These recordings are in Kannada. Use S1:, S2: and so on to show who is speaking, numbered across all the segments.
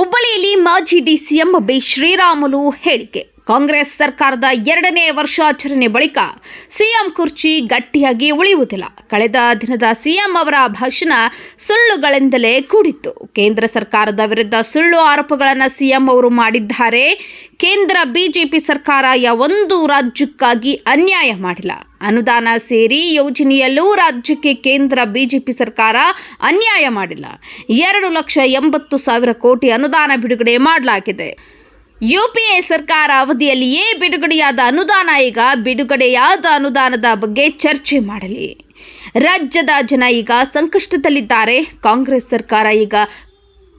S1: ಹುಬ್ಬಳ್ಳಿಯಲ್ಲಿ ಮಾಜಿ ಡಿಸಿಎಂ ಬಿ ಶ್ರೀರಾಮುಲು ಹೇಳಿಕೆ. ಕಾಂಗ್ರೆಸ್ ಸರ್ಕಾರದ ಎರಡನೇ ವರ್ಷಾಚರಣೆ ಬಳಿಕ ಸಿಎಂ ಕುರ್ಚಿ ಗಟ್ಟಿಯಾಗಿ ಉಳಿಯುವುದಿಲ್ಲ. ಕಳೆದ ದಿನದ ಸಿಎಂ ಅವರ ಭಾಷಣ ಸುಳ್ಳುಗಳಿಂದಲೇ ಕೂಡಿತ್ತು. ಕೇಂದ್ರ ಸರ್ಕಾರದ ವಿರುದ್ಧ ಸುಳ್ಳು ಆರೋಪಗಳನ್ನು ಸಿಎಂ ಅವರು ಮಾಡಿದ್ದಾರೆ. ಕೇಂದ್ರ ಬಿಜೆಪಿ ಸರ್ಕಾರ ಯಾವೊಂದು ರಾಜ್ಯಕ್ಕಾಗಿ ಅನ್ಯಾಯ ಮಾಡಿಲ್ಲ. ಅನುದಾನ ಸೇರಿ ಯೋಜನೆಯಲ್ಲೂ ರಾಜ್ಯಕ್ಕೆ ಕೇಂದ್ರ ಬಿಜೆಪಿ ಸರ್ಕಾರ ಅನ್ಯಾಯ ಮಾಡಿಲ್ಲ. ಎರಡು ಲಕ್ಷ ಎಂಬತ್ತು ಸಾವಿರ ಕೋಟಿ ಅನುದಾನ ಬಿಡುಗಡೆ ಮಾಡಲಾಗಿದೆ. ಯುಪಿಎ ಸರ್ಕಾರ ಅವಧಿಯಲ್ಲಿಯೇ ಬಿಡುಗಡೆಯಾದ ಅನುದಾನ ಈಗ ಬಿಡುಗಡೆಯಾದ ಅನುದಾನದ ಬಗ್ಗೆ ಚರ್ಚೆ ಮಾಡಲಿ. ರಾಜ್ಯದ ಜನ ಈಗ ಸಂಕಷ್ಟದಲ್ಲಿದ್ದಾರೆ. ಕಾಂಗ್ರೆಸ್ ಸರ್ಕಾರ ಈಗ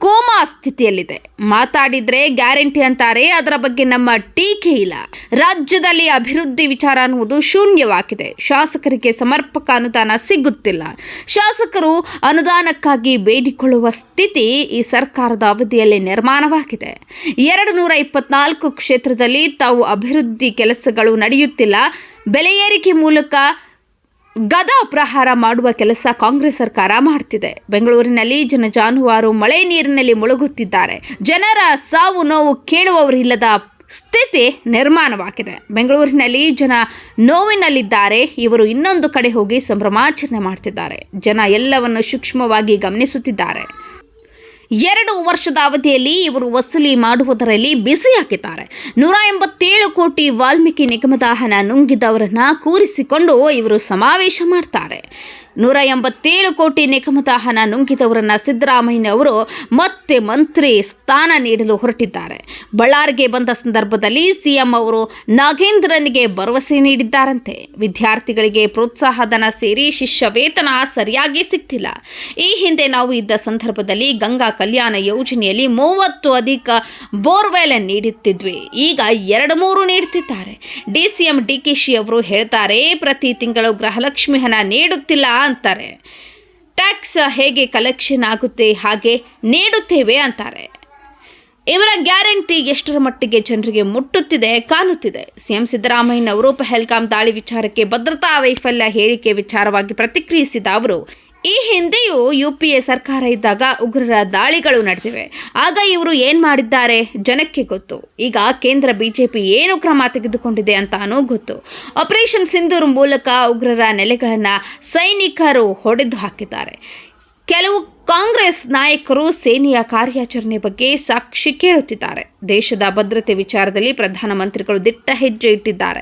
S1: ಕೋಮಾ ಸ್ಥಿತಿಯಲ್ಲಿದೆ. ಮಾತಾಡಿದ್ರೆ ಗ್ಯಾರಂಟಿ ಅಂತಾರೆ, ಅದರ ಬಗ್ಗೆ ನಮ್ಮ ಟೀಕೆ ಇಲ್ಲ. ರಾಜ್ಯದಲ್ಲಿ ಅಭಿವೃದ್ಧಿ ವಿಚಾರ ಅನ್ನುವುದು ಶೂನ್ಯವಾಗಿದೆ. ಶಾಸಕರಿಗೆ ಸಮರ್ಪಕ ಅನುದಾನ ಸಿಗುತ್ತಿಲ್ಲ. ಶಾಸಕರು ಅನುದಾನಕ್ಕಾಗಿ ಬೇಡಿಕೊಳ್ಳುವ ಸ್ಥಿತಿ ಈ ಸರ್ಕಾರದ ಅವಧಿಯಲ್ಲಿ ನಿರ್ಮಾಣವಾಗಿದೆ. ಎರಡು ನೂರ ಇಪ್ಪತ್ನಾಲ್ಕು ಕ್ಷೇತ್ರದಲ್ಲಿ ತಾವು ಅಭಿವೃದ್ಧಿ ಕೆಲಸಗಳು ನಡೆಯುತ್ತಿಲ್ಲ. ಬೆಲೆ ಏರಿಕೆ ಮೂಲಕ ಗದಾ ಪ್ರಹಾರ ಮಾಡುವ ಕೆಲಸ ಕಾಂಗ್ರೆಸ್ ಸರ್ಕಾರ ಮಾಡ್ತಿದೆ. ಬೆಂಗಳೂರಿನಲ್ಲಿ ಜನ ಜಾನುವಾರು ಮಳೆ ನೀರಿನಲ್ಲಿ ಮುಳುಗುತ್ತಿದ್ದಾರೆ. ಜನರ ಸಾವು ನೋವು ಕೇಳುವವರಿಲ್ಲದ ಸ್ಥಿತಿ ನಿರ್ಮಾಣವಾಗಿದೆ. ಬೆಂಗಳೂರಿನಲ್ಲಿ ಜನ ನೋವಿನಲ್ಲಿದ್ದಾರೆ. ಇವರು ಇನ್ನೊಂದು ಕಡೆ ಹೋಗಿ ಸಂಭ್ರಮಾಚರಣೆ ಮಾಡ್ತಿದ್ದಾರೆ. ಜನ ಎಲ್ಲವನ್ನು ಸೂಕ್ಷ್ಮವಾಗಿ ಗಮನಿಸುತ್ತಿದ್ದಾರೆ. ಎರಡು ವರ್ಷದ ಅವಧಿಯಲ್ಲಿ ಇವರು ವಸೂಲಿ ಮಾಡುವುದರಲ್ಲಿ ಬ್ಯುಸಿಯಾಗಿದ್ದಾರೆ ನೂರ ಎಂಬತ್ತೇಳು ಕೋಟಿ ವಾಲ್ಮೀಕಿ ನಿಗಮದ ಹಣ ನುಂಗಿದವರನ್ನ ಕೂರಿಸಿಕೊಂಡು ಇವರು ಸಮಾವೇಶ ಮಾಡ್ತಾರೆ. ನೂರ ಎಂಬತ್ತೇಳು ಕೋಟಿ ನಿಗಮದ ಹಣ ನುಂಗಿದವರನ್ನ ಸಿದ್ದರಾಮಯ್ಯ ಅವರು ಮತ್ತೆ ಮಂತ್ರಿ ಸ್ಥಾನ ನೀಡಲು ಹೊರಟಿದ್ದಾರೆ. ಬಳ್ಳಾರಿಗೆ ಬಂದ ಸಂದರ್ಭದಲ್ಲಿ ಸಿಎಂ ಅವರು ನಾಗೇಂದ್ರನಿಗೆ ಭರವಸೆ ನೀಡಿದ್ದಾರಂತೆ. ವಿದ್ಯಾರ್ಥಿಗಳಿಗೆ ಪ್ರೋತ್ಸಾಹಧನ ಸೇರಿ ಶಿಷ್ಯ ವೇತನ ಸರಿಯಾಗಿ ಸಿಗ್ತಿಲ್ಲ. ಈ ಹಿಂದೆ ನಾವು ಇದ್ದ ಸಂದರ್ಭದಲ್ಲಿ ಗಂಗಾ ಕಲ್ಯಾಣ ಯೋಜನೆಯಲ್ಲಿ ಮೂವತ್ತು ಅಧಿಕ ಬೋರ್ವೆಲ್ ನೀಡುತ್ತಿದ್ವಿ. ಈಗ ಎರಡು ಮೂರು ನೀಡುತ್ತಿದ್ದಾರೆ D C M D K Shi ಅವರು ಹೇಳ್ತಾರೆ, ಪ್ರತಿ ತಿಂಗಳು ಗೃಹಲಕ್ಷ್ಮಿ ಹಣ ನೀಡುತ್ತಿಲ್ಲ ಅಂತಾರೆ. ಟ್ಯಾಕ್ಸ್ ಹೇಗೆ ಕಲೆಕ್ಷನ್ ಆಗುತ್ತೆ, ಹಾಗೆ ನೀಡುತ್ತೇವೆ ಅಂತಾರೆ. ಇವರ ಗ್ಯಾರಂಟಿ ಎಷ್ಟರ ಮಟ್ಟಿಗೆ ಜನರಿಗೆ ಮುಟ್ಟುತ್ತಿದೆ, ಕಾಣುತ್ತಿದೆ. ಸಿಎಂ ಸಿದ್ದರಾಮಯ್ಯನವರು ಪೆಹಲ್ಗಾಮ್ ದಾಳಿ ವಿಚಾರಕ್ಕೆ ಭದ್ರತಾ ವೈಫಲ್ಯ ಹೇಳಿಕೆ ವಿಚಾರವಾಗಿ ಪ್ರತಿಕ್ರಿಯಿಸಿದ ಅವರು ಈ ಹಿಂದೆಯೂ ಯು ಪಿ ಎ ಸರ್ಕಾರ ಇದ್ದಾಗ ಉಗ್ರರ ದಾಳಿಗಳು ನಡೆದಿವೆ. ಆಗ ಇವರು ಏನು ಮಾಡಿದ್ದಾರೆ ಜನಕ್ಕೆ ಗೊತ್ತು. ಈಗ ಕೇಂದ್ರ ಬಿ ಜೆ ಪಿ ಏನು ಕ್ರಮ ತೆಗೆದುಕೊಂಡಿದೆ ಅಂತಾನೂ ಗೊತ್ತು. ಆಪರೇಷನ್ ಸಿಂಧೂರ್ ಮೂಲಕ ಉಗ್ರರ ನೆಲೆಗಳನ್ನು ಸೈನಿಕರು ಹೊಡೆದು ಹಾಕಿದ್ದಾರೆ. ಕೆಲವು ಕಾಂಗ್ರೆಸ್ ನಾಯಕರು ಸೇನೆಯ ಕಾರ್ಯಾಚರಣೆ ಬಗ್ಗೆ ಸಾಕ್ಷಿ ಕೇಳುತ್ತಿದ್ದಾರೆ. ದೇಶದ ಭದ್ರತೆ ವಿಚಾರದಲ್ಲಿ ಪ್ರಧಾನಮಂತ್ರಿಗಳು ದಿಟ್ಟ ಹೆಜ್ಜೆ ಇಟ್ಟಿದ್ದಾರೆ.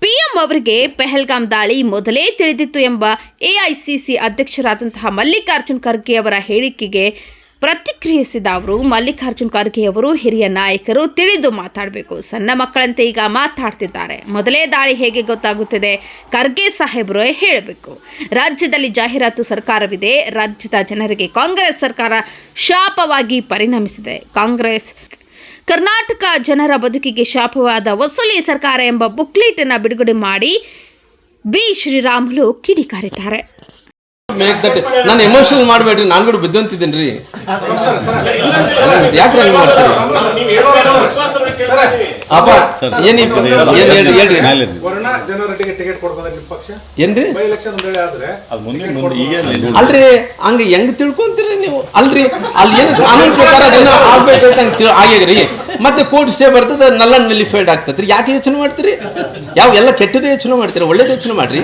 S1: ಪಿಎಂ ಅವರಿಗೆ ಪೆಹಲ್ಗಾಮ್ ದಾಳಿ ಮೊದಲೇ ತಿಳಿದಿತ್ತು ಎಂಬ ಎಐಸಿಸಿ ಅಧ್ಯಕ್ಷರಾದಂತಹ ಮಲ್ಲಿಕಾರ್ಜುನ್ ಖರ್ಗೆ ಅವರ ಹೇಳಿಕೆಗೆ ಪ್ರತಿಕ್ರಿಯಿಸಿದ ಅವರು, ಮಲ್ಲಿಕಾರ್ಜುನ್ ಖರ್ಗೆ ಅವರು ಹಿರಿಯ ನಾಯಕರು ತಿಳಿದು ಮಾತಾಡಬೇಕು. ಸಣ್ಣ ಮಕ್ಕಳಂತೆ ಈಗ ಮಾತಾಡ್ತಿದ್ದಾರೆ. ಮೊದಲೇ ದಾಳಿ ಹೇಗೆ ಗೊತ್ತಾಗುತ್ತದೆ ಖರ್ಗೆ ಸಾಹೇಬರು ಹೇಳಬೇಕು. ರಾಜ್ಯದಲ್ಲಿ ಜಾಹೀರಾತು ಸರ್ಕಾರವಿದೆ. ರಾಜ್ಯದ ಜನರಿಗೆ ಕಾಂಗ್ರೆಸ್ ಸರ್ಕಾರ ಶಾಪವಾಗಿ ಪರಿಣಮಿಸಿದೆ. ಕಾಂಗ್ರೆಸ್ ಕರ್ನಾಟಕ ಜನರ ಬದುಕಿಗೆ ಶಾಪವಾದ ವಸೂಲಿ ಸರ್ಕಾರ ಎಂಬ ಬುಕ್ಲೆಟನ್ನು ಬಿಡುಗಡೆ ಮಾಡಿ ಬಿ ಶ್ರೀರಾಮುಲು ಕಿಡಿಕಾರಿದ್ದಾರೆ.
S2: ಮೇಕ್ ದಟ್ ನಾನು ಎಮೋಷನಲ್ ಮಾಡಬೇಡ್ರಿ ನಾನು ಕೂಡ ಬಿದ್ದಂತಿದ್ದೀನಿ ರೀ ಯಾಕೆ ಹಂಗೆ ಮಾಡ್ತೀರಿ? ಅಪ್ಪ ಏನು ಏನ್ ಹೇಳ್ರಿ ಹೇಳ್ರಿ.
S3: ವರ್ಣ ಜನರೊಟ್ಟಿಗೆ ಟಿಕೆಟ್ ಪಕ್ಷ?
S2: ಏನ್ರಿ? ಅಲ್ರಿ ಹಂಗ ಹೆಂಗ್ ತಿಳ್ಕೊಂತೀರಿ ನೀವು? ಅಲ್ರಿ ಅಲ್ಲಿ ಏನು ಕಾನೂನು ಪ್ರಕಾರ ಅದನ್ನ ಆಗ್ಬೇಕಂತ ಹಂಗ ಆಗ್ಯಾಗ್ರಿ ಮತ್ತೆ ಕೋರ್ಟ್ ಸೇ ಬರ್ತದ ನಲ್ಲ ನಲ್ಲಿಫೈಡ್ ಆಗ್ತದ್ರಿ. ಯಾಕೆ ಯೋಚನೆ ಮಾಡ್ತೀರಿ? ಯಾವ ಎಲ್ಲ ಕೆಟ್ಟದೇ ಯೋಚನೆ ಮಾಡ್ತೀರಿ? ಒಳ್ಳೇದು ಯೋಚನೆ ಮಾಡ್ರಿ.